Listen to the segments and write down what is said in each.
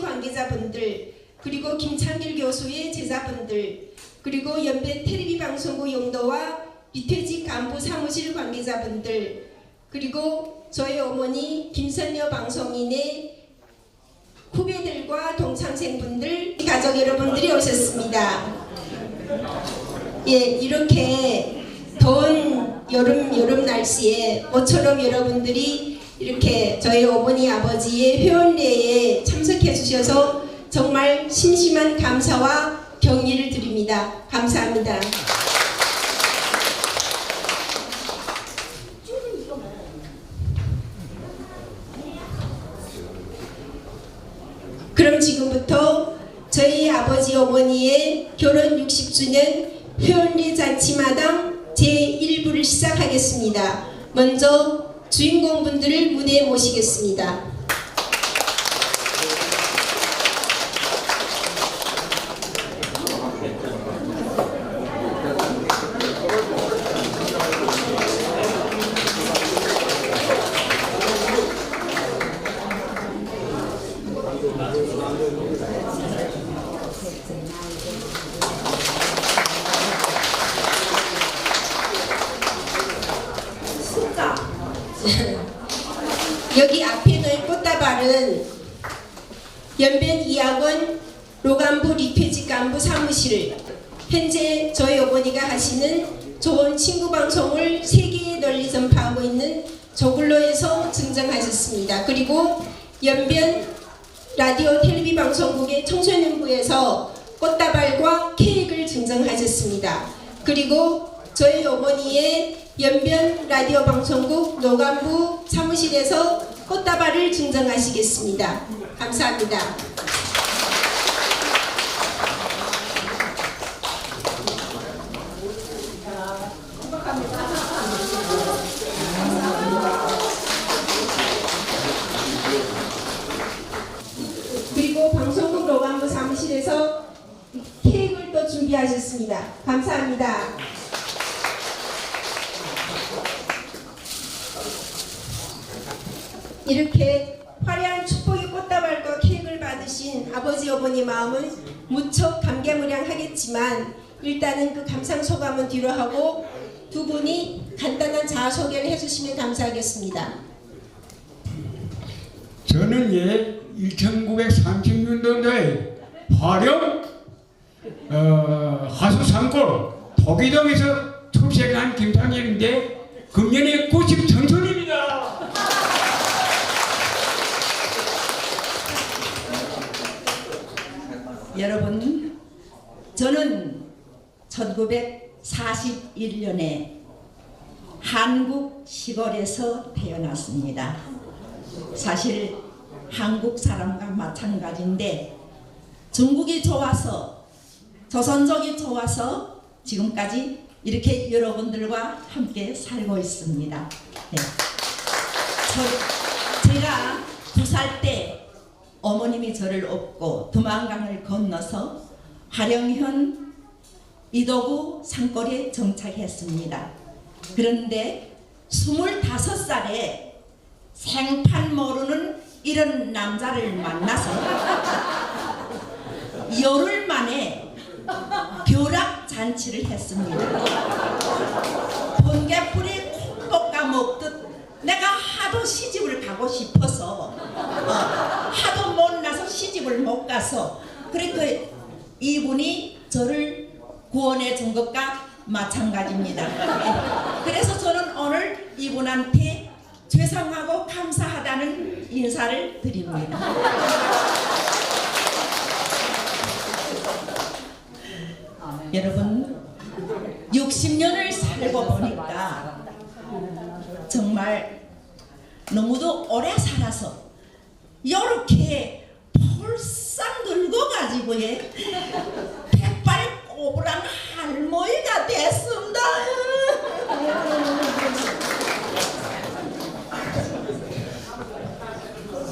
관계자분들 그리고 김창길 교수의 제자분들 그리고 연변 텔레비 방송국 용도와 비퇴직 간부 사무실 관계자분들 그리고 저희 어머니 김선녀 방송인의 후배들과 동창생분들 가족 여러분들이 오셨습니다. 예, 이렇게 더운 여름 여름 날씨에 모처럼 여러분들이 이렇게 저희 어머니 아버지의 회원례에 참석해 주셔서 정말 심심한 감사와 경의를 드립니다. 감사합니다. 그럼 지금부터 저희 아버지 어머니의 결혼 60주년 회원리 잔치마당 제1부를 시작하겠습니다. 먼저 주인공분들을 무대에 모시겠습니다. 증정하셨습니다. 그리고 연변 라디오 텔레비 방송국의 청소년부에서 꽃다발과 케이크를 증정하셨습니다. 그리고 저희 어머니의 연변 라디오 방송국 노간부 사무실에서 꽃다발을 증정하시겠습니다. 감사합니다. 준비하셨습니다. 감사합니다. 이렇게 화려한 축복의 꽃다발과 케이크를 받으신 아버지 어머니 마음은 무척 감개무량하겠지만 일단은 그 감상 소감은 뒤로 하고 두 분이 간단한 자아소개를 해주시면 감사하겠습니다. 저는 예 1930년도에 화령 어, 하수 산골 도기동에서 출생한 김상일인데 금년에 90 청춘입니다. 여러분, 저는 1941년에 한국 시골에서 태어났습니다. 사실 한국 사람과 마찬가지인데 중국이 좋아서 조선족이 좋아서 지금까지 이렇게 여러분들과 함께 살고 있습니다. 네. 저, 제가 두 살 때 어머님이 저를 업고 두만강을 건너서 화령현 이도구 산골에 정착했습니다. 그런데 25살에 생판 모르는 이런 남자를 만나서 열흘 만에 벼락 잔치를 했습니다. 번개불에 콕 까먹듯 내가 하도 시집을 가고 싶어서 어, 하도 못나서 시집을 못 가서 그러니까 이분이 저를 구원해 준 것과 마찬가지입니다. 예. 그래서 저는 오늘 이분한테 죄송하고 감사하다는 인사를 드립니다. 여러분 60년을 살 살고 보니까 정말 너무도 오래 살아서 이렇게 폴싹 늙어가지고 예 백발 꼬부랑 할머니가 됐습니다.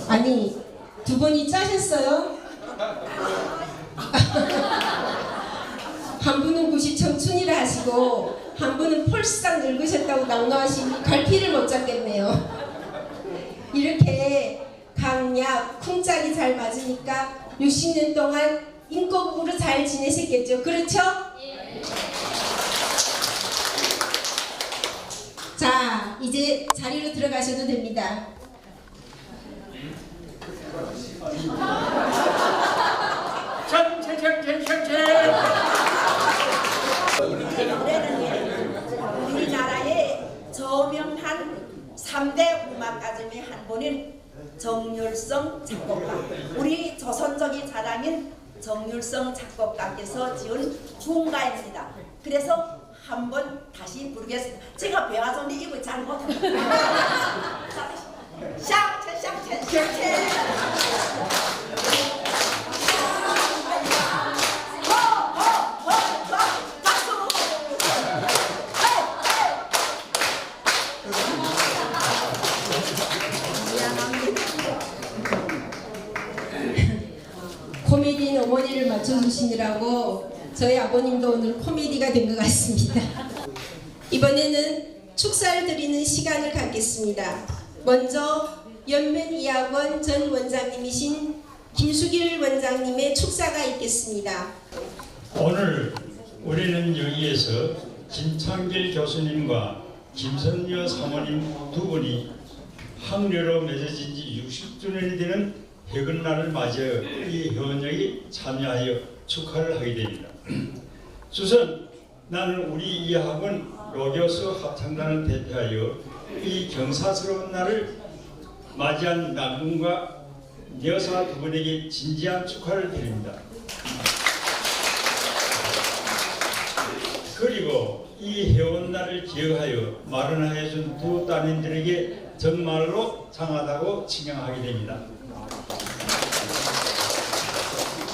아니 두 분이 짜셨어요? 한 분은 90 청춘이라 하시고 한 분은 펄싹 늙으셨다고 낭낭하시니 갈피를 못 잡겠네요. 이렇게 강약, 쿵짝이 잘 맞으니까 60년 동안 인꼬부부로 잘 지내셨겠죠? 그렇죠? 자, 이제 자리로 들어가셔도 됩니다. 우리나라의 저명한 3대 음악가중의 한 분인 정율성 작곡가. 우리 조선적인 자랑인 정율성 작곡가께서 지은 중가입니다. 그래서 한번 다시 부르겠습니다. 제가 배화전에 이거 잘 못합니다 샹첸 코미디인 어머니를 맞춰주시느라고 저희 아버님도 오늘 코미디가 된 것 같습니다. 이번에는 축사를 드리는 시간을 갖겠습니다. 먼저 연면이학원 전 원장님이신 김수길 원장님의 축사가 있겠습니다. 오늘 우리는 여기에서 김창길 교수님과 김선녀 사모님 두 분이 항려로 맺어진 지 60주년이 되는 해금날을 맞이하여 이 회원역에 참여하여 축하를 하게 됩니다. 우선 나는 우리 이 학원 로교수 합창단을 대표하여 이 경사스러운 날을 맞이한 남군과 여사 두 분에게 진지한 축하를 드립니다. 그리고 이 회원날을 기억하여 마련하여 준 두 따님들에게 정말로 장하다고 칭찬하게 됩니다.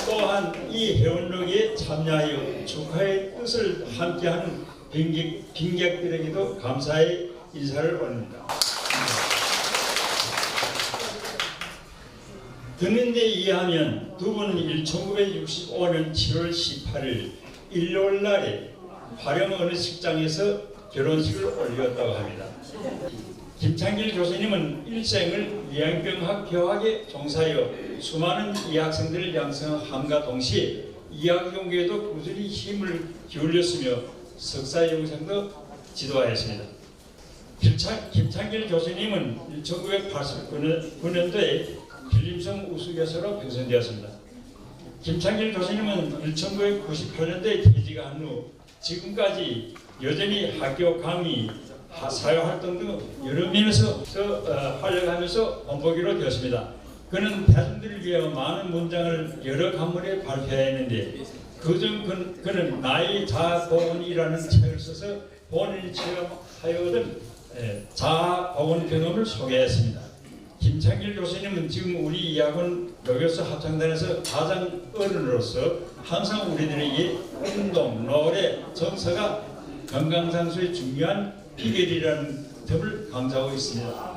또한 이 회원록에 참여하여 축하의 뜻을 함께하는 빈객, 빈객들에게도 감사의 인사를 올립니다. 듣는 데 의하면 두 분은 1965년 7월 18일 일요일 날에 화령 어느 식장에서 결혼식을 올렸다고 합니다. 김창길 교수님은 일생을 이양병학 교학에 종사하여 수많은 이학생들을 양성함과 동시에 이학 연구에도 꾸준히 힘을 기울였으며 석사 영상도 지도하였습니다. 김창, 김창길 교수님은 1989년도에 필림성 우수교수로 당선되었습니다. 김창길 교수님은 1998년도에 퇴직한 후 지금까지 여전히 학교 강의, 하- 사회 활동 등 여러 면에서 어, 활약하면서 본보기로 되었습니다. 그는 대중들을 위하여 많은 문장을 여러 간문에 발표했는데 그중 그, 그는 나의 자본이라는 책을 써서 본인이 체험하여든 예, 자아보건 경험을 소개했습니다. 김창길 교수님은 지금 우리 이학원 로교수 합창단에서 가장 어른으로서 항상 우리들에게 운동, 노래, 정서가 건강상수의 중요한 비결이라는 점을 강조하고 있습니다.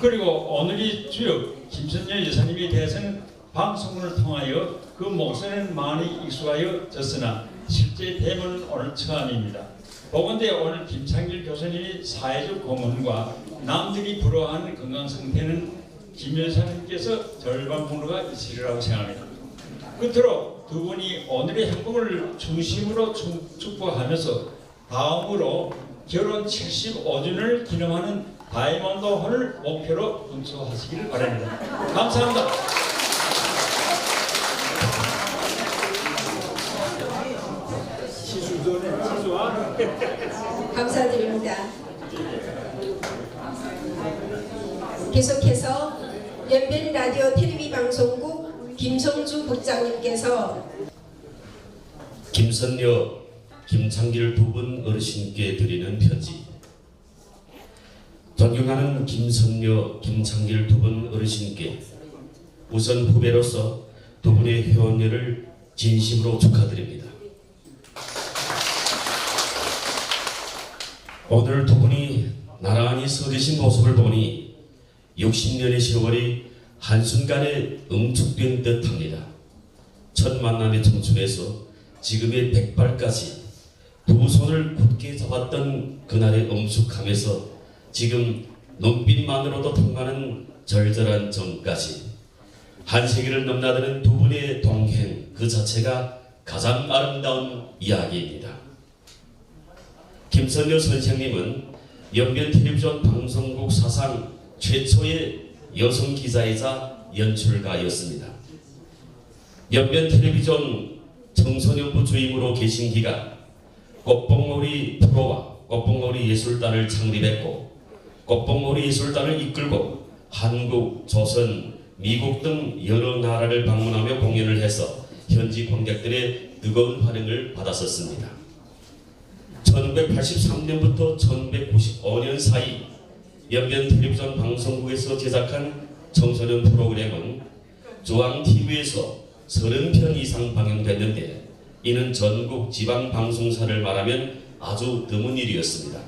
그리고 오늘이 주역 김선녀 여사님에 대해서는 방송을 통하여 그 목소리는 많이 익숙하여졌으나 실제 대면은 오늘 처음입니다. 보건대 오늘 김창길 교수님이 사회적 공헌과 남들이 부러워하는 건강 상태는 김 여사님께서 절반 정도가 있으리라고 생각합니다. 끝으로 두 분이 오늘의 행복을 중심으로 축- 축복하면서 다음으로 결혼 75주년을 기념하는 다이몬드 홀을 목표로 분수하시기를 바랍니다. 감사합니다. 감사드립니다. 계속해서 연변 라디오 텔레비 방송국 김성주 국장님께서 김선녀 김창길 두분 어르신께 드리는 편지. 존경하는 김선녀, 김창길 두 분 어르신께 우선 후배로서 두 분의 회원녀를 진심으로 축하드립니다. 오늘 두 분이 나란히 서 계신 모습을 보니 60년의 세월이 한순간에 응축된 듯합니다. 첫 만남의 청춘에서 지금의 백발까지 두 손을 굳게 잡았던 그날의 엄숙함에서 지금 눈빛만으로도 통하는 절절한 정까지 한 세기를 넘나드는 두 분의 동행 그 자체가 가장 아름다운 이야기입니다. 김선효 선생님은 연변 텔레비전 방송국 사상 최초의 여성 기자이자 연출가였습니다. 연변 텔레비전 청소년부 주임으로 계신 기간 꽃봉오리 프로와 꽃봉오리 예술단을 창립했고 꽃봉오리 예술단을 이끌고 한국, 조선, 미국 등 여러 나라를 방문하며 공연을 해서 현지 관객들의 뜨거운 환영을 받았었습니다. 1983년부터 1995년 사이 연변 텔레비전 방송국에서 제작한 청소년 프로그램은 조항TV에서 30편 이상 방영됐는데 이는 전국 지방 방송사를 말하면 아주 드문 일이었습니다.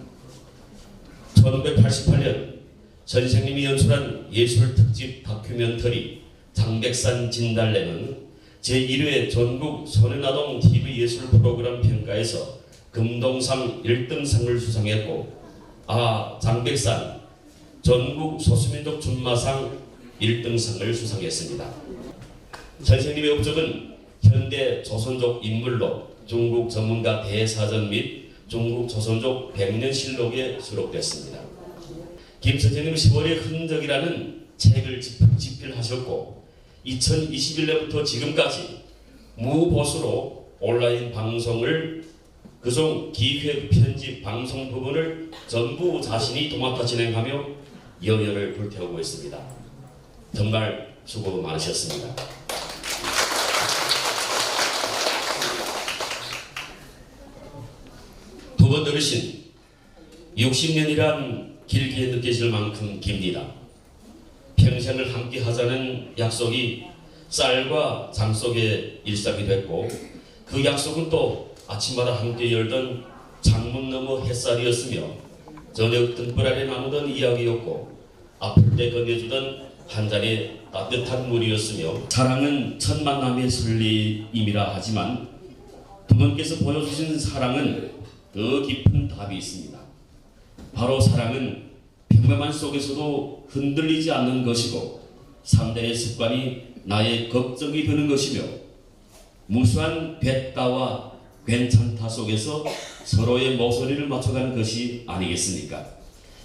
1988년 선생님이 연출한 예술 특집 다큐멘터리 장백산 진달래는 제1회 전국 소년아동 TV 예술 프로그램 평가에서 금동상 1등상을 수상했고 아 장백산 전국 소수민족 준마상 1등상을 수상했습니다. 선생님의 업적은 현대 조선족 인물로 중국 전문가 대사전 및 중국 조선족 백년실록에 수록됐습니다. 김 선생님 10월의 흔적이라는 책을 집- 집필하셨고 2021년부터 지금까지 무보수로 온라인 방송을 그중 기획 편집 방송 부분을 전부 자신이 도맡아 진행하며 여열을 불태우고 있습니다. 정말 수고 많으셨습니다. 두번 어르신 60년이란 길게 느껴질 만큼 깁니다. 평생을 함께 하자는 약속이 쌀과 장 속의 일상이 됐고 그 약속은 또 아침마다 함께 열던 창문 너머 햇살이었으며 저녁 등불 아래 나누던 이야기였고 아플 때 건네주던 한 잔의 따뜻한 물이었으며 사랑은 첫 만남의 설레임이라 하지만 두 분께서 보여주신 사랑은 더 깊은 답이 있습니다. 바로 사랑은 평범한 속에서도 흔들리지 않는 것이고 상대의 습관이 나의 걱정이 되는 것이며 무수한 배가와 괜찮다 속에서 서로의 모서리를 맞춰가는 것이 아니겠습니까?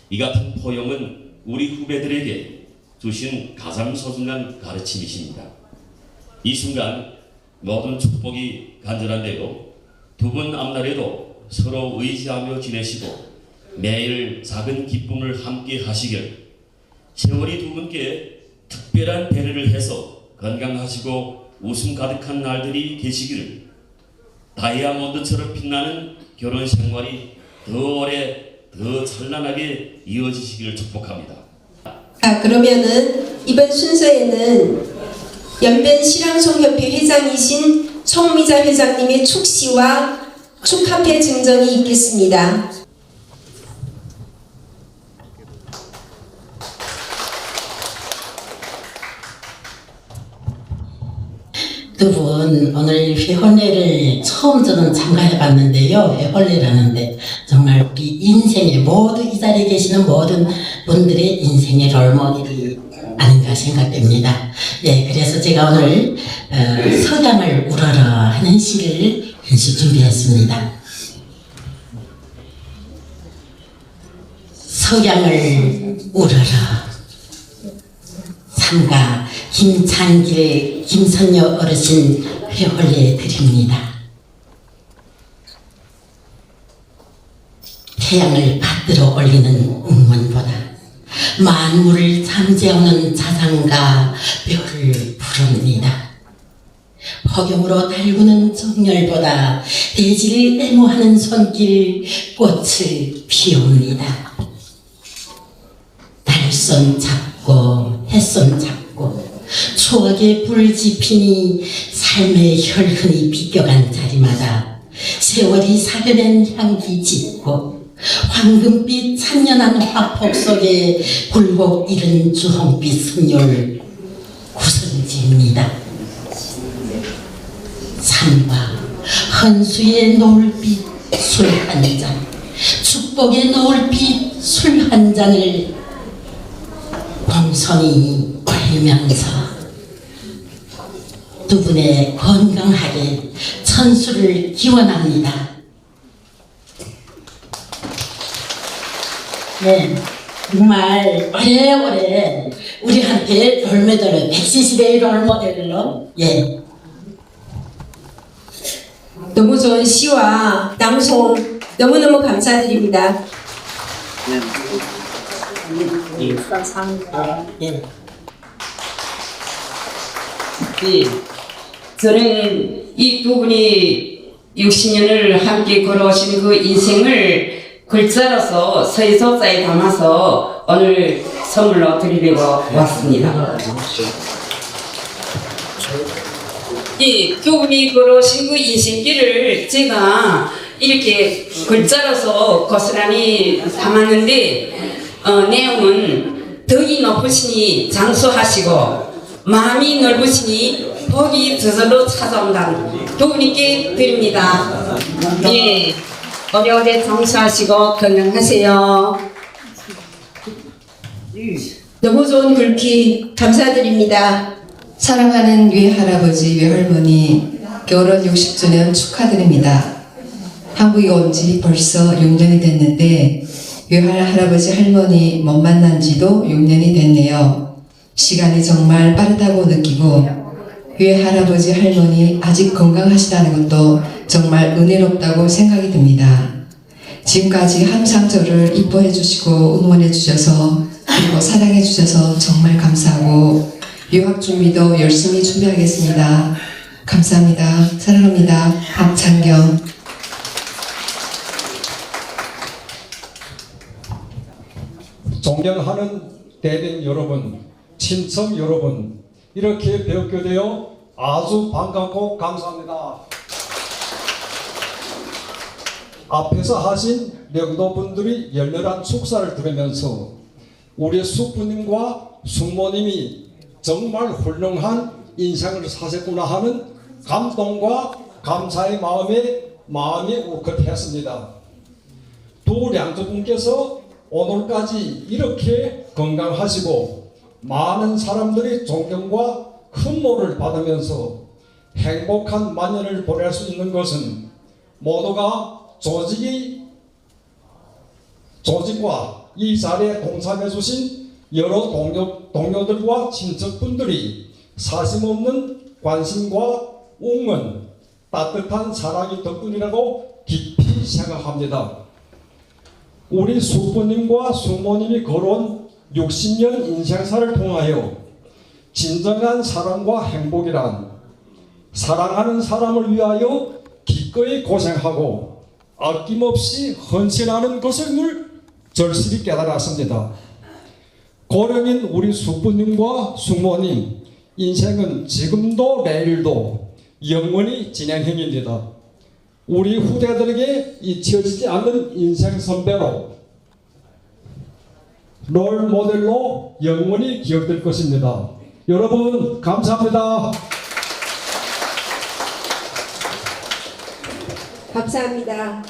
이 같은 포용은 우리 후배들에게 주신 가장 소중한 가르침이십니다. 이 순간 모든 축복이 간절한데도 두분 앞날에도 서로 의지하며 지내시고 매일 작은 기쁨을 함께 하시길 세월이 두 분께 특별한 배려를 해서 건강하시고 웃음 가득한 날들이 계시기를 다이아몬드처럼 빛나는 결혼 생활이 더 오래 더 찬란하게 이어지시기를 축복합니다. 아, 그러면은 이번 순서에는 연변 실황송협회 회장이신 총미자 회장님의 축시와 축하패 증정이 있겠습니다. 두분 오늘 회혼례를 처음 저는 참가해 봤는데요. 회혼례라는데 정말 우리 인생의 모두 이 자리에 계시는 모든 분들의 인생의 롤모델이 아닌가 생각됩니다. 네, 그래서 제가 오늘 어, 석양을 우러러 하는 시를 현시 준비했습니다. 석양을 우러러 삼가 김창길 김선녀 어르신 회홀례 드립니다. 태양을 받들어 올리는 응원보다 만물을 잠재우는 자장가 별을 부릅니다. 허경으로 달구는 정열보다 대지를 애모하는 손길 꽃을 피웁니다. 달손 잡고 햇손 잡고 추억의 불 지피니 삶의 혈흔이 비껴간 자리마다 세월이 사려낸 향기 짙고 황금빛 찬연한 화폭 속에 굴곡 잃은 주홍빛 승열 구성지입니다. 산과 헌수의 노을빛 술 한 잔, 축복의 노을빛 술 한 잔을 공손히 걸면서 두 분의 건강하게 천수를 기원합니다. 네, 정말 오래오래 우리한테 롤모델, 170의 롤모델로 예, 너무 좋은 시와 낭송 너무너무 감사드립니다. 예. 예, 저는 이 두 분이 60년을 함께 걸어오신 그 인생을 글자로서 서희소자에 담아서 오늘 선물로 드리려고 왔습니다. 이두 분이 걸어오신 그 인생길을 제가 이렇게 글자로서 고스란히 담았는데 어, 내용은 덕이 높으시니 장수하시고 마음이 넓으시니 복이 저절로 찾아온다. 두 분께 드립니다. 예, 오래오래 장수하시고 건강하세요. 너무 좋은 글귀 감사드립니다. 사랑하는 외할아버지, 외할머니 결혼 60주년 축하드립니다. 한국에 온 지 벌써 6년이 됐는데 외할 할아버지 할머니 못 만난 지도 6년이 됐네요. 시간이 정말 빠르다고 느끼고 외할아버지 할머니 아직 건강하시다는 것도 정말 은혜롭다고 생각이 듭니다. 지금까지 항상 저를 이뻐해 주시고 응원해 주셔서 그리고 사랑해 주셔서 정말 감사하고 유학 준비도 열심히 준비하겠습니다. 감사합니다. 사랑합니다. 박창경. 존경하는 대된 여러분, 친척 여러분, 이렇게 뵙게 되어 아주 반갑고 감사합니다. 앞에서 하신 명도 분들이 열렬한 축사를 들으면서 우리 숙부님과 숙모님이 정말 훌륭한 인생을 사셨구나 하는 감동과 감사의 마음에 마음이 울컥했습니다. 두 량주분께서 오늘까지 이렇게 건강하시고 많은 사람들이 존경과 흠모를 받으면서 행복한 만년을 보낼 수 있는 것은 모두가 조직이 조직과 이 자리에 동참해 주신 여러 동료, 동료들과 친척분들이 사심없는 관심과 응원, 따뜻한 사랑이 덕분이라고 깊이 생각합니다. 우리 숙부님과 숙모님이 걸어온 60년 인생사를 통하여 진정한 사랑과 행복이란 사랑하는 사람을 위하여 기꺼이 고생하고 아낌없이 헌신하는 것을 늘 절실히 깨달았습니다. 고령인 우리 숙부님과 숙모님 인생은 지금도 내일도 영원히 진행형입니다. 우리 후대들에게 잊혀지지 않는 인생 선배로 롤 모델로 영원히 기억될 것입니다. 여러분 감사합니다. 감사합니다.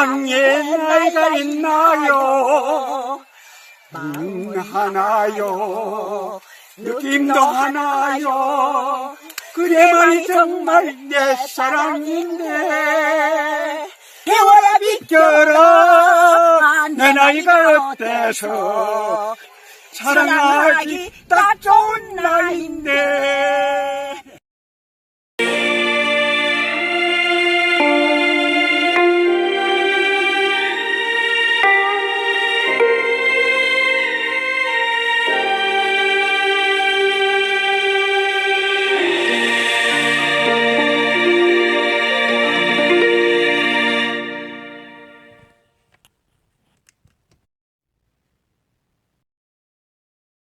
사랑의 나이가 있나요? 음, 하나요? 느낌도 하나요? 그대만이 정말 내 사랑인데 해와라 비껴라. 내 나이가 어때서? 사랑하기 딱 좋은 나이인데